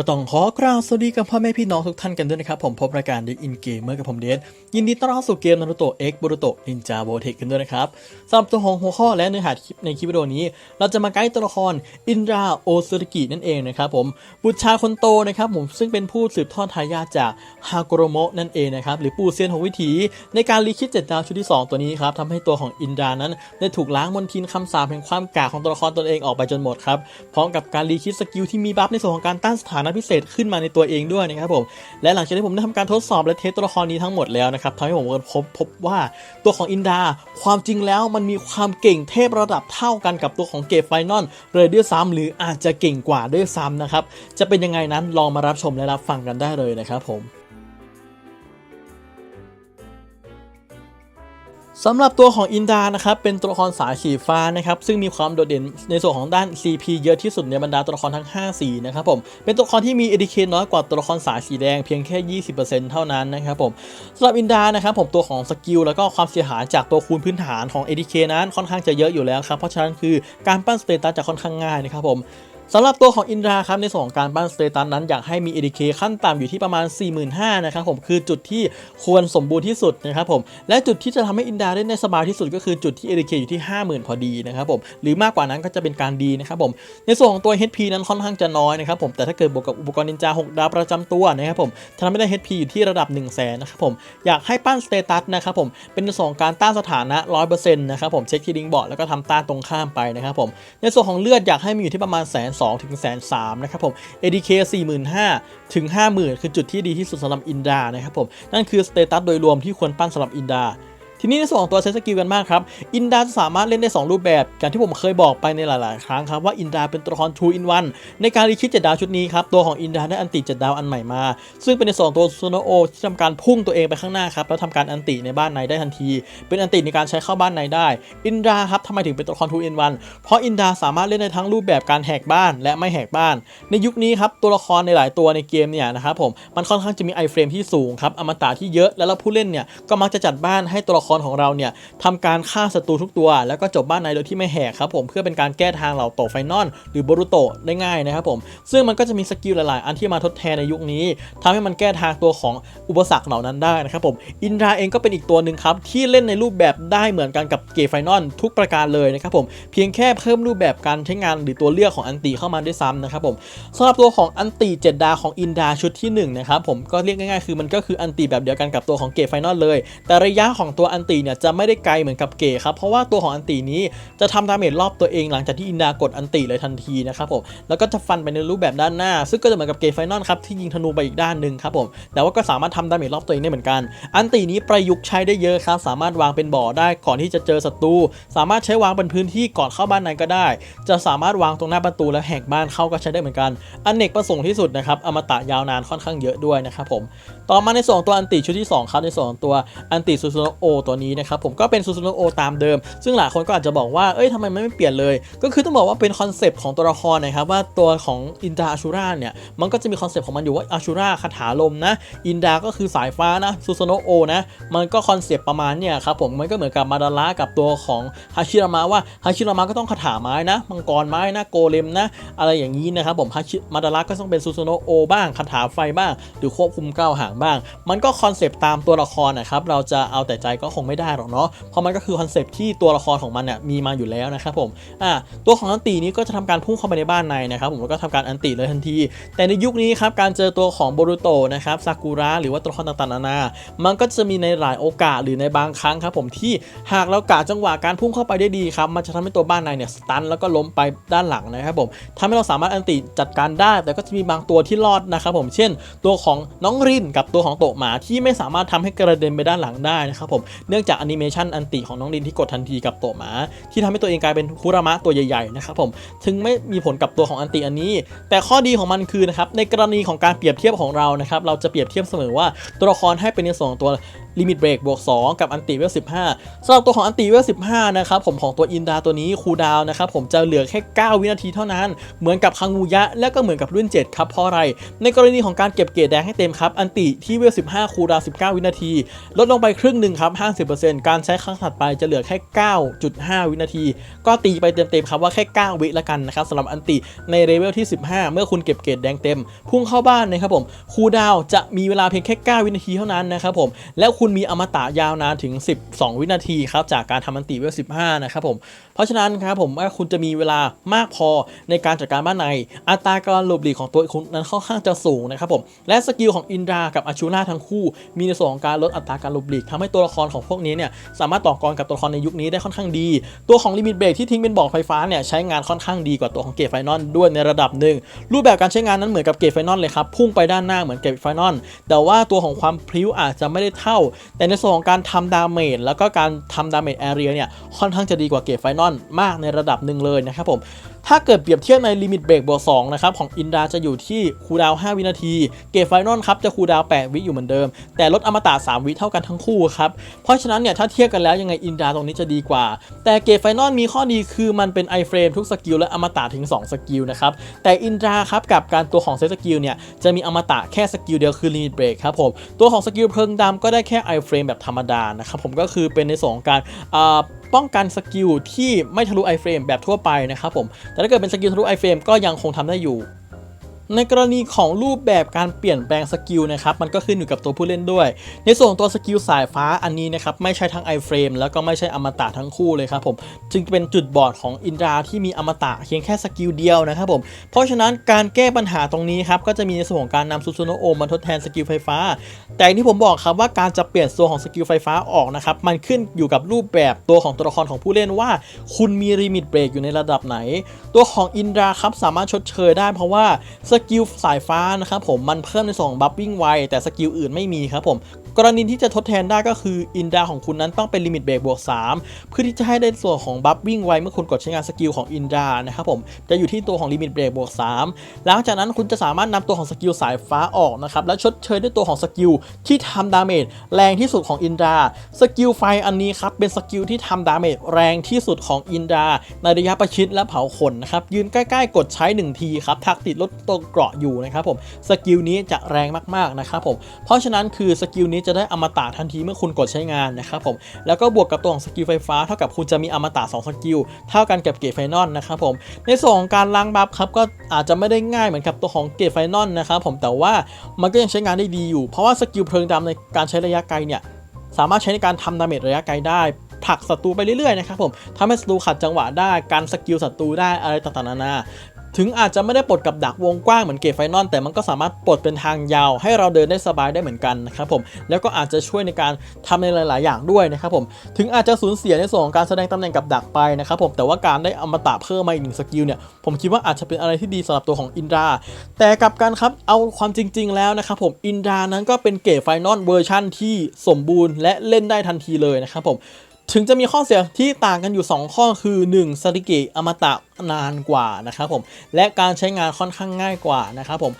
ก็ต้องขอกราบสวัสดีกับพ่อแม่พี่น้องทุกท่านกันด้วยนะครับ ผมพบรายการ The In Gamer กับผมเดชยินดีต้อนรับสู่เกมนารูโตะ X บ o รุโตะนินจาโบเทคกันด้วยนะครับสำหรับตัวของหัวข้อและเนื้อหาคลิปในคลิปวิดีโอนี้ เราจะมาไกด์ตัวละครอินราโอซุริกินั่นเองนะครับผมบุตรชายคนโตนะครับผมซึ่งเป็นผู้สืบทอดทายาทจากฮาโกโรโมะนั่นเองนะครับหรือปู่เซียนของวิถี ในการรีคิดเจ็ดดาวชุดที่ 2 ตัวนี้ครับทำให้ตัวของอินดรานั้น ได้ถูกล้างมลทินคำสาปแห่งความกากของตัวละครตนเองออกไปจนหมดครับพร้อมกับการรีคิดสกิลที่มีบัฟในส่วนของการต้านสถานะพิเศษขึ้นมาในตัวเองด้วยนะครับผมและหลังจากที่ผมได้ทำการทดสอบและเทสตัวละครนี้ทั้งหมดแล้วนะครับทำให้ผมพบพบว่าตัวของอินดา ความจริงแล้วมันมีความเก่งเทพระดับเท่ากันกับตัวของเกมไฟนอลเลยด้วยซ้ำหรืออาจจะเก่งกว่าด้วยซ้ำนะครับจะเป็นยังไงนั้นลองมารับชมและรับฟังกันได้เลยนะครับผม สำหรับตัวของอินดานะครับเป็นตัวละครสายสีฟ้านะครับซึ่งมีความโดดเด่นในส่วนของด้าน CP เยอะที่สุดในบรรดาตัวละครทั้ง 5 สีนะครับผมเป็นตัวละครที่มี ADK น้อยกว่าตัวละครสายสีแดงเพียงแค่ 20%เท่านั้นนะครับผมสำหรับอินดานะครับผมตัวของสกิลแล้วก็ความเสียหายจากตัวคูณพื้นฐานของ ADK นั้นค่อนข้างจะเยอะอยู่แล้วครับเพราะฉะนั้นคือการปั้นสเตตัสจะค่อนข้างง่ายนะครับผม สำหรับตัวของอินดราครับในส่วนของการปั้นสเตตัสนั้นอยากให้มี ADK ขั้นต่ำอยู่ที่ประมาณ 45,000นะครับผมคือจุดที่ควรสมบูรณ์ที่สุดนะครับผมและจุดที่จะทำให้อินดาได้ในสบายที่สุดก็คือจุดที่ ADK อยู่ที่ 50,000 พอดีนะครับผมหรือมากกว่านั้นก็จะเป็นการดีนะครับผมในส่วนของตัว HP นั้นค่อนข้างจะน้อยนะครับผมแต่ถ้าเกิดบวกกับอุปกรณ์นินจา 6 ดาวประจำตัวนะครับผมทำให้ได้ HP อยู่ที่ระดับ 1 0 0 0 0แสนนะครับผมอยากให้ปั้นสเตตัสนะครับผมเป็นส่วนของการต้านสถานะ 100%นะครับผมเช็คที่ลิงบอร์ดแล้วก็ทำต้านตรงข้ามไปนะครับผมในส่วนของเลือดอยากให้มีอยู่ที่ประมาณแสนสองถึงแสนสามนะครับผม ADK 45,000ถึง 50,000 คือจุดที่ดีที่สุดสำหรับอินดานะครับผม นั่นคือสเตตัสโดยรวมที่ควรปั้นสำหรับอินดา ทีนี้ในส่วนของตัวเซตสกิลกันบ้างครับ อินดาจะสามารถเล่นได้ 2 รูปแบบ อย่างที่ผมเคยบอกไปในหลาย ๆ ครั้งครับว่าอินดาเป็นตัวละคร2 in 1ในการรีคิดเจ็ดดาวชุดนี้ครับ ตัวของอินดาได้อันติเจ็ดดาวอันใหม่มา ซึ่งเป็นในส่วนของตัวซูโนโอที่ทำการพุ่งตัวเองไปข้างหน้าครับ แล้วทำการอันติในบ้านในได้ทันที เป็นอันติในการใช้เข้าบ้านในได้ อินดาครับทำไมถึงเป็นตัวละคร2 in 1เพราะอินดาสามารถเล่นได้ทั้งรูปแบบการแหกบ้าน และไม่แหกบ้าน ในยุคนี้ครับตัวละครในหลายตัวในเกมเนี่ยนะครับผมมันค่อนข้างจะมีไอเฟรมที่สูงครับอมตะที่เยอะแล้วผู้เล่นเนี่ยก็มักจะจัดบ้านให้ตัวละครของเราเนี่ยทำการฆ่าศัตรูทุกตัว แล้วก็จบบ้านในโดยที่ไม่แหกครับผมเพื่อเป็นการแก้ทางเหล่าโตไฟนอลหรือบรุโตได้ง่ายนะครับผมซึ่งมันก็จะมีสกิลหลาย ๆ อันที่มาทดแทนในยุคนี้ทำให้มันแก้ทางตัวของอุปสรรคเหล่านั้นได้นะครับผมอินดราเองก็เป็นอีกตัวหนึ่งครับที่เล่นในรูปแบบได้เหมือนกันกับเกมไฟนอลทุกประการเลยนะครับผมเพียงแค่เพิ่มรูปแบบการใช้งานหรือตัวเลือกของอันตีเข้ามาด้วยซ้ำนะครับผมสำหรับตัวของอันตีเจ็ดดาของอินดาชุดที่หนึ่งนะครับผมก็เรียกง่าย ๆ คือมันก็คืออันตีแบบเดียวกันกับตัวของเกมไฟนอลเลย แต่ระยะของตัวอัันตีเนี่ยจะไม่ได้ไกลเหมือนกับเกครับเพราะว่าตัวของอันตีนี้จะทำดาเมจรอบตัวเองหลังจากที่อินดากดอันตีเลยทันทีนะครับผมแล้วก็จะฟันไปในรูปแบบด้านหน้า ซึ่งก็จะเหมือนกับเกมไฟนอลครับที่ยิงธนูไปอีกด้านหนึ่งครับผมแต่ว่าก็สามารถทำดาเมจรอบตัวเองได้เหมือนกัน อันตีนี้ประยุกต์ใช้ได้เยอะครับสามารถวางเป็นบ่อได้ก่อนที่จะเจอศัตรูสามารถใช้วางเป็นพื้นที่ก่อนเข้าบ้านในก็ได้ จะสามารถวางตรงหน้าประตูแล้วแหกบ้านเข้าก็ใช้ได้เหมือนกันอันเนกประสงค์ที่สุดนะครับอมตะยาวนานค่อนข้างเยอะด้วยนะครับผมต่อมาในส่วนตัวอันติชุดที่สองครับในส่วนตัวอันติซูซูโนโอตัวนี้นะครับผมก็เป็นซูซูโนโอตามเดิม ซึ่งหลายคนก็อาจจะบอกว่าเอ้ยทำไมไม่เปลี่ยนเลย ก็คือต้องบอกว่าเป็นคอนเซปต์ของตัวละครนะครับว่าตัวของอินดาอาชูราเนี่ยมันก็จะมีคอนเซปต์ของมันอยู่ว่าอาชูราคาถาลมนะอินดาก็คือสายฟ้านะซูโซโนโอนะมันก็คอนเซปต์ประมาณเนี่ยครับผมมันก็เหมือนกับมาดาระกับตัวของฮาชิรามะว่าฮาชิรามะก็ต้องคาถาไม้นะมังกรไม้นะโกเลมนะอะไรอย่างนี้นะครับผมฮาชิมาดาระก็ต้องเป็นซูโซโนโอบ้างคาถาไฟบ้าง หรือควบคุมก้าวหางบ้าง มันก็คอนเซปต์ตามตัวละครนะครับเราจะเอาแต่ใจก็คงไม่ได้หรอกเนาะเพราะมันก็คือคอนเซปที่ตัวละครของมันเนี่ยมีมาอยู่แล้วนะครับผมอ่าตัวของอันตินี้ก็จะทำการพุ่งเข้าไปในบ้านในนะครับผมแล้วก็ทำการอันติเลยทันที แต่ในยุคนี้ครับการเจอตัวของโบรุโตนะครับซากุระหรือว่าตัวละครต่างๆนานา มันก็จะมีในหลายโอกาสหรือในบางครั้งครับผมที่หากเรากะจังหวะการพุ่งเข้าไปได้ดีครับมันจะทำให้ตัวบ้านในเนี่ยสตันแล้วก็ล้มไปด้านหลังนะครับผมทำให้เราสามารถอันติจัดการได้ แต่ก็จะมีบางตัวที่รอดนะครับผมเช่น ตัวของน้องรินกับตัวของโตะหมาที่ไม่สามารถทำให้กระเด็นไปด้านหลังได้นะครับผมเนื่องจากแอนิเมชันอันติของน้องรินที่กดทันทีกับโตะหมา ที่ทำให้ตัวเองกลายเป็นคุรามะตัวใหญ่ๆนะครับผมถึงไม่มีผลกับตัวของอันติอันนี้ แต่ข้อดีของมันคือนะครับในกรณีของการเปรียบเทียบของเรานะครับเราจะเปรียบเทียบเสมอว่าตัวละครให้เป็นในส่วนของตัวลิมิตเบรกบวก2กับอันติเวล15สำหรับตัวของอันติเวล15นะครับผมของตัวอินดาตัวนี้คูดาวนะครับผมจะเหลือแค่ 9 วินาทีเท่านั้น เหมือนกับคังูยะ และก็เหมือนกับรุ่น 7 ครับเพราะอะไร ในกรณีของการเก็บเกรดแดงให้เต็มครับ อันติที่เวล15คูดาว19 วินาที ลดลงไปครึ่งหนึ่งครับ50%การใช้ครั้งถัดไปจะเหลือแค่ 9.5 วินาที ก็ตีไปเต็มๆครับว่าแค่ 9 วิละกันนะครับสำหรับอันติในเลเวลที่ 15 เมื่อคุณเก็บเกรดแดงเต็ม พุ่งเข้าบ้านนะครับผมคูดาวจะมีเวลาเพียงแค่ 9 วินาทีเท่านั้นนะครับผมแล้วคุณมีอมตะยาวนานถึง 12 วินาทีครับจากการทำอันติเวล 15 นะครับผม เพราะฉะนั้นครับผมว่าคุณจะมีเวลามากพอในการจัดการบ้านใน อัตราการหลบหลีกของตัวคุณนั้นค่อนข้างจะสูงนะครับผมและสกิลของอินดรากับอาชูราทั้งคู่ มีในส่วนของการลดอัตราการหลบหลีกทำให้ตัวละครของพวกนี้เนี่ยสามารถต่อกรกับตัวละครในยุคนี้ได้ค่อนข้างดี ตัวของลิมิตเบรกที่ทิ้งเป็นบอกไฟฟ้าเนี่ยใช้งานค่อนข้างดีกว่าตัวของเกตไฟนอลด้วยในระดับหนึ่งรูปแบบการใช้งานนั้นเหมือนกับเกตไฟนอลเลยครับพุ่งไปด้านหน้าเหมือนเกตไฟนอลแต่ว่าตัวของความพลิ้วอาจจะไม่ได้เท่า แต่ในส่วนของการทำดาเมจแล้วก็การทำดาเมจแอเรียเนี่ยค่อนข้างจะดีกว่าเกตไฟนอลมากในระดับหนึ่งเลยนะครับผมถ้าเกิดเปรียบเทียบในลิมิตเบรกบวก2นะครับของอินดาจะอยู่ที่คูดาว 5 วินาที เกตไฟนอลครับจะคูดาว 8 วิอยู่เหมือนเดิม แต่ลดอมตะ 3 วิเท่ากันทั้งคู่ครับเพราะฉะนั้นเนี่ยถ้าเทียบกันแล้วยังไงอินดาตรงนี้จะดีกว่า แต่เกตไฟนอลมีข้อดีคือมันเป็นไอเฟรมทุกสกิลและอมตะถึง 2 สกิลนะครับแต่อินดาครับกับการตัวของเซตสกิลเนี่ยจะมีอมตะแค่สกิลเดียวคือลิมิตเบรกครับผมตัวของสกิลเพลิงดำก็ได้แค่ไอเฟรมแบบธรรมดานะครับผมก็คือเป็นในส่วนของการป้องกันสกิลที่ไม่ทะลุไอเฟรมแบบทั่วไปนะครับผมแต่ถ้าเกิดเป็นสกิลทะลุไอเฟรมก็ยังคงทำได้อยู่ ในกรณีของรูปแบบการเปลี่ยนแปลงสกิลนะครับมันก็ขึ้นอยู่กับตัวผู้เล่นด้วย ในส่วนตัวสกิลสายฟ้าอันนี้นะครับไม่ใช่ทั้งไอเฟรมแล้วก็ไม่ใช่อมตะทั้งคู่เลยครับผมจึงเป็นจุดบอดของอินดราที่มีอมตะเพียงแค่สกิลเดียวนะครับผมเพราะฉะนั้นการแก้ปัญหาตรงนี้ครับก็จะมีในส่วนของการนำซูซูโนโอมาทดแทนสกิลไฟฟ้า แต่อย่างที่ผมบอกครับว่าการจะเปลี่ยนตัวของสกิลไฟฟ้าออกนะครับมันขึ้นอยู่กับรูปแบบตัวของตัวละครของผู้เล่นว่า คุณมีลิมิตเบรกอยู่ในระดับไหน ตัวของอินดราครับสามารถชดเชยได้เพราะว่าสกิลสายฟ้านะครับผมมันเพิ่มในส่วนของบัฟวิ่งไวแต่สกิลอื่นไม่มีครับผม กรณีที่จะทดแทนได้ก็คืออินดาของคุณนั้นต้องเป็นลิมิตเบรกบวก 3 เพื่อที่จะให้ได้ส่วนของบัฟวิ่งไวเมื่อคุณกดใช้งานสกิลของอินดานะครับผมจะอยู่ที่ตัวของลิมิตเบรกบวก 3 หลังจากนั้นคุณจะสามารถนำตัวของสกิลสายฟ้าออกนะครับและชดเชยด้วยตัวของสกิลที่ทำดาเมจแรงที่สุดของอินดาสกิลไฟอันนี้ครับเป็นสกิลที่ทำดาเมจแรงที่สุดของอินดาในระยะประชิดและเผาขนนะครับยืนใกล้ๆ กดใช้ 1 ทีครับทักติดลดตัวเกราะอยู่นะครับผมสกิลนี้จะแรงมากๆนะครับผมเพราะฉะนั้นคือสกิลนี้จะได้อมตะทันทีเมื่อคุณกดใช้งานนะครับผมแล้วก็บวกกับตัวของสกิลไฟฟ้าเท่ากับคุณจะมีอมตะ2สกิลเท่ากันกับเกตไฟนอลนะครับผมในส่วนของการล้างบัฟครับก็อาจจะไม่ได้ง่ายเหมือนกับตัวของเกตไฟนอลนะครับผมแต่ว่ามันก็ยังใช้งานได้ดีอยู่ เพราะว่าสกิลเพลิงดำในการใช้ระยะไกลเนี่ยสามารถใช้ในการทำดาเมจระยะไกลได้ผลักศัตรูไปเรื่อยๆนะครับผมทำให้ศัตรูขัดจังหวะได้การสกิลศัตรูได้อะไรต่างๆนานา ถึงอาจจะไม่ได้ปลดกับดักวงกว้างเหมือนเกตไฟนอลแต่มันก็สามารถปลดเป็นทางยาว ให้เราเดินได้สบายได้เหมือนกันนะครับผมแล้วก็อาจจะช่วยในการทำในหลาย ๆ อย่างด้วยนะครับผมถึงอาจจะสูญเสียในส่วนของการแสดงตำแหน่งกับดักไปนะครับผมแต่ว่าการได้อมตะเพิ่มมาอีกหนึ่งสกิลเนี่ยผมคิดว่าอาจจะเป็นอะไรที่ดีสำหรับตัวของอินดราแต่กับกันครับเอาความจริง ๆ แล้วนะครับผมอินดรานั้นก็เป็นเกตไฟนอลเวอร์ชั่นที่สมบูรณ์และเล่นได้ทันทีเลยนะครับผม ถึงจะมีข้อเสียที่ต่างกันอยู่ 2 ข้อคือ 1. สถิกิอมตะนานกว่านะครับผม และการใช้งานค่อนข้างง่ายกว่านะครับผม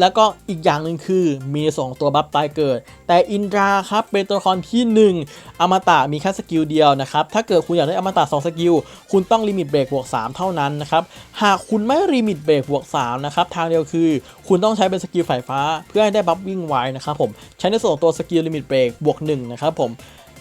แล้วก็อีกอย่างหนึ่งคือมีสองตัวบัฟตายเกิด แต่อินดราครับเป็นตัวละครที่ 1 อมตะมีแค่สกิลเดียวนะครับ ถ้าเกิดคุณอยากได้อมตะ2สกิล คุณต้องลิมิตเบรกบวก 3 เท่านั้นนะครับ หากคุณไม่ลิมิตเบรกบวก 3 นะครับ ทางเดียวคือ คุณต้องใช้เป็นสกิลไฟฟ้า เพื่อให้ได้บัฟวิ่งไวนะครับผม ใช้ในส่วนของตัวสกิลลิมิตเบรกบวก1นะครับผม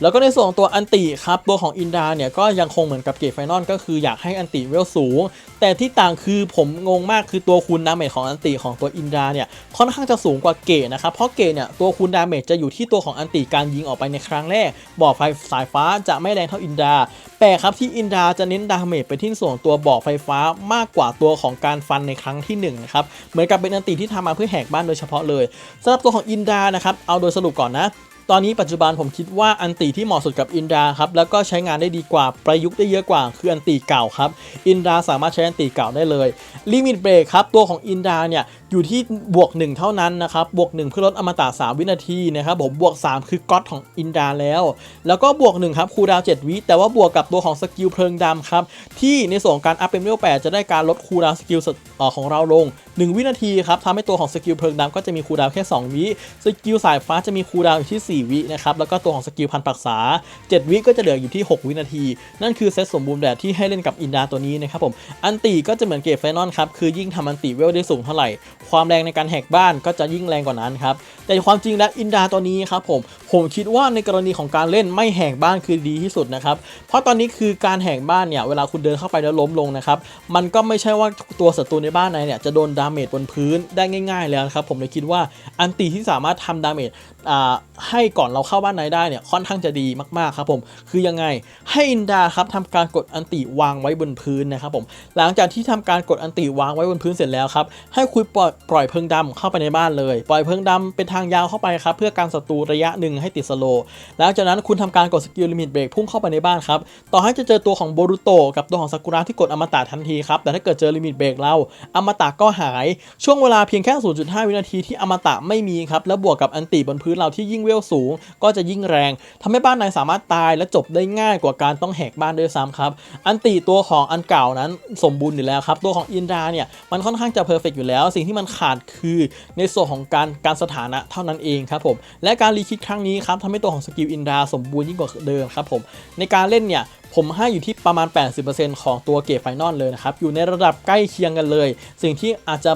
แล้วก็ในส่วนของตัวอันติครับตัวของอินดาเนี่ยก็ยังคงเหมือนกับเกตไฟนอลก็คืออยากให้อันติเวลสูง แต่ที่ต่างคือผมงงมากคือตัวคูณดาเมจของอันติของตัวอินดาเนี่ยค่อนข้างจะสูงกว่าเกตนะครับเพราะเกตเนี่ยตัวคูณดาเมจจะอยู่ที่ตัวของอันติการยิงออกไปในครั้งแรกบ่อไฟสายฟ้าจะไม่แรงเท่าอินดาแต่ครับที่อินดาจะเน้นดาเมจไปที่ส่วนตัวบ่อไฟฟ้ามากกว่าตัวของการฟันในครั้งที่หนึ่งนะครับเหมือนกับเป็นอันติที่ทำมาเพื่อแหกบ้านโดยเฉพาะเลยสำหรับตัวของอินดานะครับเอาโดยสรุปก่อนนะ ตอนนี้ปัจจุบันผมคิดว่าอันตีที่เหมาะสุดกับอินดาครับแล้วก็ใช้งานได้ดีกว่าประยุกต์ได้เยอะกว่าคืออันตีเก่าครับอินดาสามารถใช้อันตีเก่าได้เลยลิมิตเบรกครับตัวของอินดาเนี่ย อยู่ที่บวก 1 เท่านั้นนะครับ บวก 1 เพื่อลดอมตะ3วินาทีนะครับผมบวก 3 คือก๊อตของอินดาแล้ว แล้วก็บวก 1 ครับคูดาว7วิแต่ว่าบวกกับตัวของสกิลเพลิงดำครับที่ในส่วนของการอัพเป็นเลเวล8จะได้การลดคูดาวสกิลของเราลง 1 วินาทีครับทำให้ตัวของสกิลเพลิงดำก็จะมีคูดาวแค่ 2 วิสกิลสายฟ้าจะมีคูดาวอยู่ที่ 4 วินะครับแล้วก็ตัวของสกิลพันปักษา 7 วิก็จะเหลืออยู่ที่ 6 วินาที นั่นคือเซตสมบูรณ์แบบที่ให้เล่นกับอินดาตัวนี้นะครับผมอันติก็จะเหมือนเกตไฟนอลครับคือยิ่งทำอันติเวลได้สูงเท่าไหร่ความแรงในการแหกบ้านก็จะยิ่งแรงกว่านั้นครับ แต่ความจริงแล้วอินดาตัวนี้ครับผม ผมคิดว่าในกรณีของการเล่นไม่แหกบ้านคือดีที่สุดนะครับ เพราะตอนนี้คือการแหกบ้านเนี่ยเวลาคุณเดินเข้าไปแล้วล้มลงนะครับ มันก็ไม่ใช่ว่าตัวศัตรูในบ้านในเนี่ยจะโดนดาเมจบนพื้นได้ง่าย ๆ แล้วครับผมเลยคิดว่าอันตีที่สามารถทำดาเมจอ่าให้ก่อนเราเข้าบ้านในได้เนี่ยค่อนข้างจะดีมากๆครับผมคือยังไงให้อินดาครับทำการกดอันติวางไว้บนพื้นนะครับผมหลังจากที่ทำการกดอันติวางไว้บนพื้นเสร็จแล้วครับให้คุยปล่อยปล่อยเพิงดำเข้าไปในบ้านเลย ปล่อยเพิงดำเป็นทางยาวเข้าไปครับเพื่อการศัตรูระยะหนึ่งให้ติดสโลแล้วจากนั้นคุณทำการกดสกิลลิมิตเบรกพุ่งเข้าไปในบ้านครับต่อให้จะเจอตัวของโบรุโตกับตัวของซากุระที่กดอมตะทันทีครับแต่ถ้าเกิดเจอลิมิตเบรกเราอมตะก็หายช่วงเวลาเพียงแค่ 0.5 วินาทีที่อมตะไม่มีครับแล้วบวกกับอันติบนพื้นเราที่ยิ่งเวลสูง ก็จะยิ่งแรงทำให้บ้านนายสามารถตายและจบได้ง่ายกว่าการต้องแหกบ้านด้วยซ้ำครับอันติตัวของอันเก่านั้นสมบูรณ์อยู่แล้วครับตัวของอินดาเนี่ยมันค่อนข้างจะเพอร์เฟกอยู่แล้วสิ่งที่มันขาดคือในส่วนของการการสถานะเท่านั้นเองครับผมและการรีคิดครั้งนี้ครับทำให้ตัวของสกิลอินดาสมบูรณ์ยิ่งกว่าเดิมครับผมในการเล่นเนี่ยผมให้อยู่ที่ประมาณ 80%ของตัวเกรดไฟนอลเลยนะครับ อยู่ในระดับใกล้เคียงกันเลย สิ่งที่อาจจะ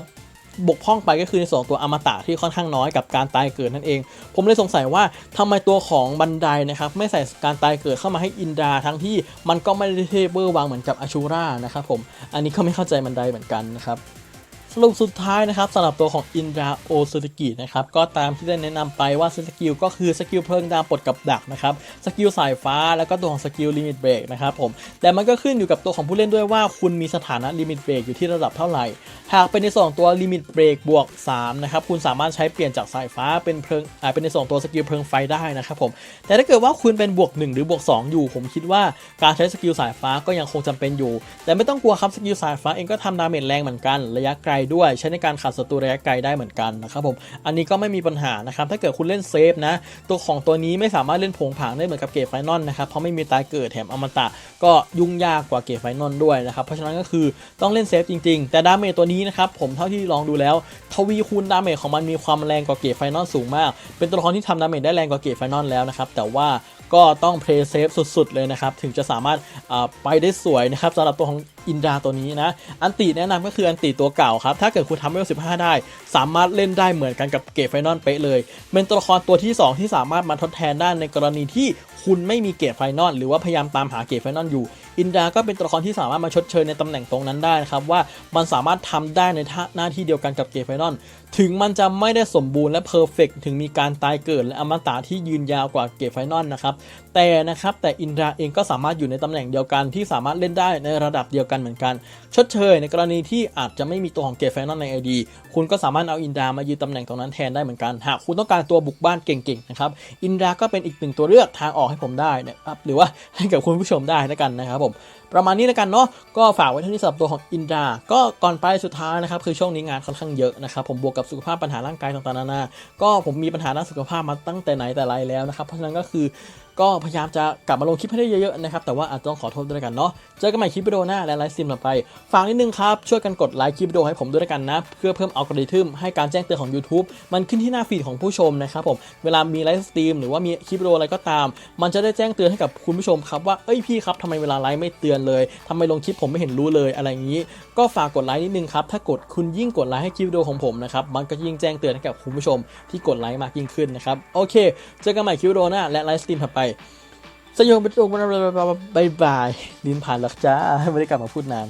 บกพร่องไปก็คือในส่วนตัวอมตะที่ค่อนข้างน้อยกับการตายเกิดนั่นเอง ผมเลยสงสัยว่าทำไมตัวของบันไดนะครับไม่ใส่การตายเกิดเข้ามาให้อินดาทั้งที่มันก็ไม่ได้เทเบอร์วางเหมือนกับอาชูรานะครับผม อันนี้ก็ไม่เข้าใจบันไดเหมือนกันนะครับ สรุปสุดท้ายนะครับสำหรับตัวของอินดราโอซูตกินะครับก็ตามที่ได้แนะนำไปว่าสกิลก็คือสกิลเพลิงดาวปลดกับดักนะครับสกิลสายฟ้าแล้วก็ตัวของสกิลลิมิตเบรกนะครับผมแต่มันก็ขึ้นอยู่กับตัวของผู้เล่นด้วยว่าคุณมีสถานะลิมิตเบรกอยู่ที่ระดับเท่าไหร่หากเป็นในส่วนของตัวลิมิตเบรกบวก3นะครับคุณสามารถใช้เปลี่ยนจากสายฟ้าเป็นเพลิงอ่าเป็นในส่วนของตัวสกิลเพลิงไฟได้นะครับผมแต่ถ้าเกิดว่าคุณเป็นบวก 1 หรือบวก 2 อยู่ ผมคิดว่าการใช้สกิลสายฟ้าก็ยังคงจำเป็นอยู่ แต่ไม่ต้องกลัวครับสกิลสายฟ้าเองก็ทำดาเมจแรงเหมือนกันระยะไกลด้วย ใช้ในการขัดศัตรูระยะไกลได้เหมือนกันนะครับผมอันนี้ก็ไม่มีปัญหานะครับถ้าเกิดคุณเล่นเซฟนะตัวของตัวนี้ไม่สามารถเล่นผงผางได้เหมือนกับเกตไฟนอลนะครับเพราะไม่มีตายเกิดแถมอมตะก็ยุ่งยากกว่าเกตไฟนอลด้วยนะครับเพราะฉะนั้นก็คือต้องเล่นเซฟจริงๆ แต่ดาเมจตัวนี้นะครับผมเท่าที่ลองดูแล้วทวีคูณดาเมจของมันมีความแรงกว่าเกตไฟนอลสูงมาก เป็นตัวละครที่ทำดาเมจได้แรงกว่าเกตไฟนอลแล้วนะครับแต่ว่าก็ต้องเพลย์เซฟสุด ๆ เลยนะครับ ถึงจะสามารถไปได้สวยนะครับสำหรับตัวของอินดาตัวนี้นะ อันติแนะนำก็คืออันติตัวเก่าครับ ถ้าเกิดคุณทำเวล15ได้ สามารถเล่นได้เหมือนกันกับเกตไฟนอลเป๊ะเลย เป็นตัวละครตัวที่ 2 ที่สามารถมาทดแทนได้ในกรณีที่คุณไม่มีเกตไฟนอลหรือว่าพยายามตามหาเกตไฟนอลอยู่ อินดาก็เป็นตัวละครที่สามารถมาชดเชยในตำแหน่งตรงนั้นได้นะครับว่ามันสามารถทำได้ในท่าหน้าที่เดียวกันกับเกตไฟนอลถึงมันจะไม่ได้สมบูรณ์และเพอร์เฟกถึงมีการตายเกิดและอมตะที่ยืนยาวกว่าเกตไฟนอลนะครับแต่นะครับแต่อินดราเองก็สามารถอยู่ในตำแหน่งเดียวกันที่สามารถเล่นได้ในระดับเดียวกันเหมือนกัน ชดเชยในกรณีที่อาจจะไม่มีตัวของเกตไฟนอลใน ID คุณก็สามารถเอาอินดรามายืนตำแหน่งตรงนั้นแทนได้เหมือนกัน หากคุณต้องการตัวบุกบ้านเก่งๆนะครับอินดราก็เป็นอีกหนึ่งตัวเลือกทางออกให้ผมได้นะครับหรือว่าให้กับคุณผู้ชมได้แล้วกันนะครับผมประมาณนี้แล้วกันเนาะก็ฝากไว้เท่านี้สำหรับตัวของอินดา ก็ก่อนไปสุดท้ายนะครับคือช่วงนี้งานค่อนข้างเยอะนะครับผมบวกกับสุขภาพปัญหาร่างกายต่างๆนานา ก็ผมมีปัญหาด้านสุขภาพมาตั้งแต่ไหนแต่ไรแล้วนะครับเพราะฉะนั้นก็คือ ก็พยายามจะกลับมาลงคลิปให้ได้เยอะๆนะครับแต่ว่าอาจจะต้องขอโทษด้วยกันเนาะเจอกันใหม่คลิปวิดีโอหน้าและไลฟ์สตรีมต่อไปฝากนิดนึงครับช่วยกันกดไลค์คลิปวิดีโอให้ผมด้วยกันนะ เพื่อเพิ่มอัลกอริทึมให้การแจ้งเตือนของ YouTube มันขึ้นที่หน้าฟีดของผู้ชมนะครับผมเวลามีไลฟ์สตรีมหรือว่ามีคลิปวิดีโออะไรก็ตาม มันจะได้แจ้งเตือนให้กับคุณผู้ชมครับว่าเอ้ยพี่ครับทำไมเวลาไลฟ์ไม่เตือนเลยทำไมลงคลิปผมไม่เห็นรู้เลยอะไรอย่างนี้ ก็ฝากกดไลค์นิดนึงครับถ้ากดคุณยิ่งกดไลค์ให้คลิปวิดีโอของผมนะครับมันก็ยิ่งแจ้งเตือนให้กับคุณผู้ชมที่กดไลค์มากยิ่งขึ้นนะครับโอเค เจอกันใหม่คลิปวิดีโอหน้าและไลฟ์สตรีมถัดไปสยองเป็นตัวบายบายลิ้นผ่านหลักจ้าไม่ได้กลับมาพูดนาน